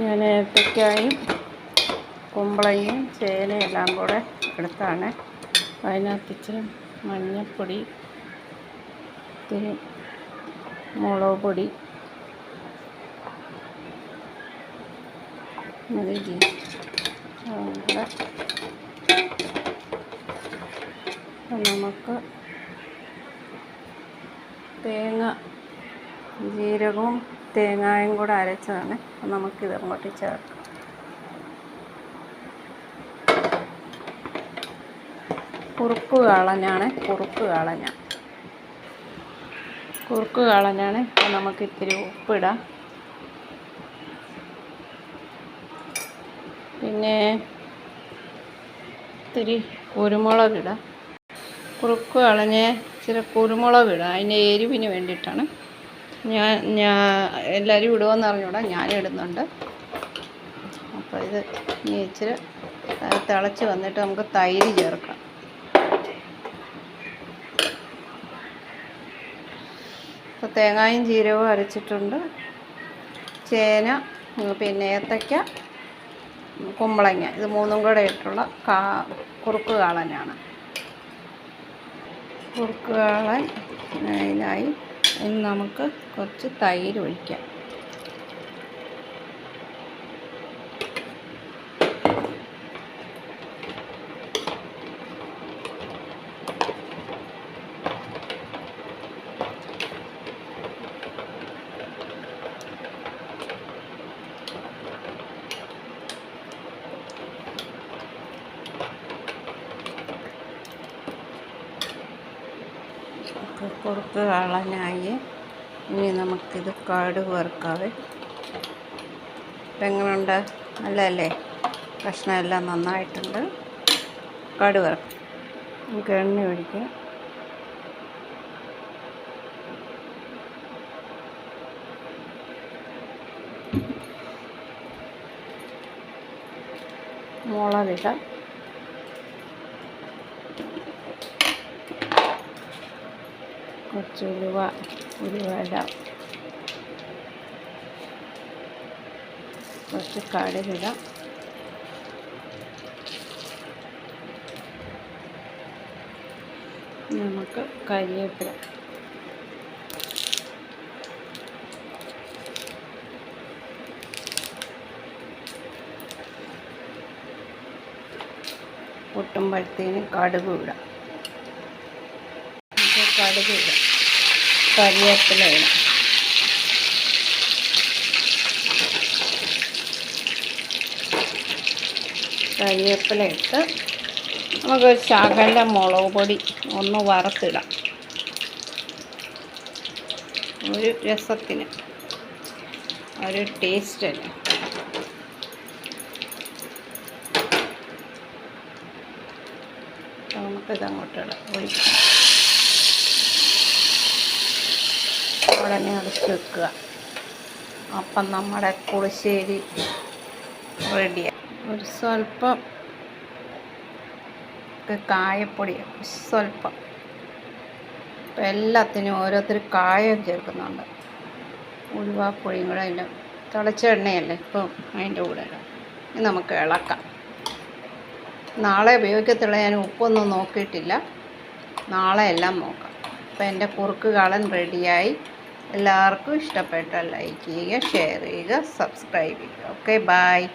ഞാൻ ഏത്തക്കായും കുമ്പളയും ചേനയും എല്ലാം കൂടെ എടുത്താണ്. അതിനകത്ത് ഇച്ചിരി മഞ്ഞൾപ്പൊടി ഇത്തിരി മുളക് പൊടി. നമുക്ക് തേങ്ങ ജീരകവും തേങ്ങായും കൂടെ അരച്ചതാണ്. അപ്പം നമുക്കിത് അങ്ങോട്ട് ചേർക്കാം. കുറുക്ക് കാളനാണ് കുറുക്ക് കാളന കുറുക്ക് കാളനാണ് അപ്പം നമുക്ക് ഇത്തിരി ഉപ്പിടാം. പിന്നെ ഇത്തിരി കുരുമുളക് ഇടാം കുറുക്ക് കളഞ്ഞ് ഇച്ചിരി കുരുമുളക് ഇടാം അതിന്റെ എരിവിന് വേണ്ടിയിട്ടാണ്. ഞാൻ ഞാൻ എല്ലാവരും ഇടുമെന്ന് അറിഞ്ഞൂടാ ഞാൻ ഇടുന്നുണ്ട്. അപ്പോൾ ഇത് ഇനി ഇച്ചിരി തിളച്ച് വന്നിട്ട് നമുക്ക് തൈര് ചേർക്കാം. ഇപ്പോൾ തേങ്ങായും ജീരകവും അരച്ചിട്ടുണ്ട്. ചേന പിന്നെ ഏത്തയ്ക്ക കുമ്പളങ്ങ ഇത് മൂന്നും കൂടെ ഇട്ടുള്ള കാ കുറുക്ക് കാളനാണ്. കുറുക്ക് കാളൻ ഇതിനായി ഇനി നമുക്ക് കുറച്ച് തൈര് ഒഴിക്കാം. കുറുക്ക് കളഞ്ഞായി. ഇനി നമുക്കിത് കാട് വറുക്കാവേ. എങ്ങനെയുണ്ട് നല്ലതല്ലേ? കഷ്ണമെല്ലാം നന്നായിട്ടുണ്ട്. കാട് വറുക്കാം. നമുക്ക് എണ്ണ ഒഴിക്കാം. മുളകിടാം. കുറച്ച് ഉലുവ ഉലുവ ഇടാം. കുറച്ച് കടുകിടാം നമുക്ക് കരിവേപ്പില പൊട്ടുമ്പോഴത്തേന് കടുക് ഇടാം. കടുക് ഇടാം ഇടാം ഇട്ട് നമുക്ക് ശകല മുളക് പൊടി ഒന്ന് വറുത്തിടാം. ഒരു രസത്തിന്. ഒരു ടേസ്റ്റ് അല്ലേ നമുക്കിതങ്ങോട്ടിടാം നമുക്കിത് ഒഴിക്കാം. ഉടനെ അടച്ച് വെക്കുക. അപ്പം നമ്മുടെ കുളിശ്ശേരി റെഡിയായി ഒരു സ്വല്പം കായപ്പൊടി സ്വല്പം. ഇപ്പം എല്ലാത്തിനും ഓരോരുത്തർ കായം ചേർക്കുന്നുണ്ട്. ഉരുവാപ്പൊടിയും കൂടെ അതിന്റെ തിളച്ച എണ്ണയല്ലേ ഇപ്പം അതിന്റെ കൂടെ. ഇനി നമുക്ക് ഇളക്കാം. നാളെ ഉപയോഗിക്കത്തുള്ള ഞാൻ ഉപ്പൊന്നും നോക്കിയിട്ടില്ല. നാളെ എല്ലാം നോക്കാം. അപ്പോൾ എന്റെ കുറുക്ക് കാളൻ റെഡിയായി. എല്ലാവർക്കും ഇഷ്ടപ്പെട്ടാൽ ലൈക്ക് ചെയ്യുക ഷെയർ ചെയ്യുക സബ്സ്ക്രൈബ് ചെയ്യുക. Okay bye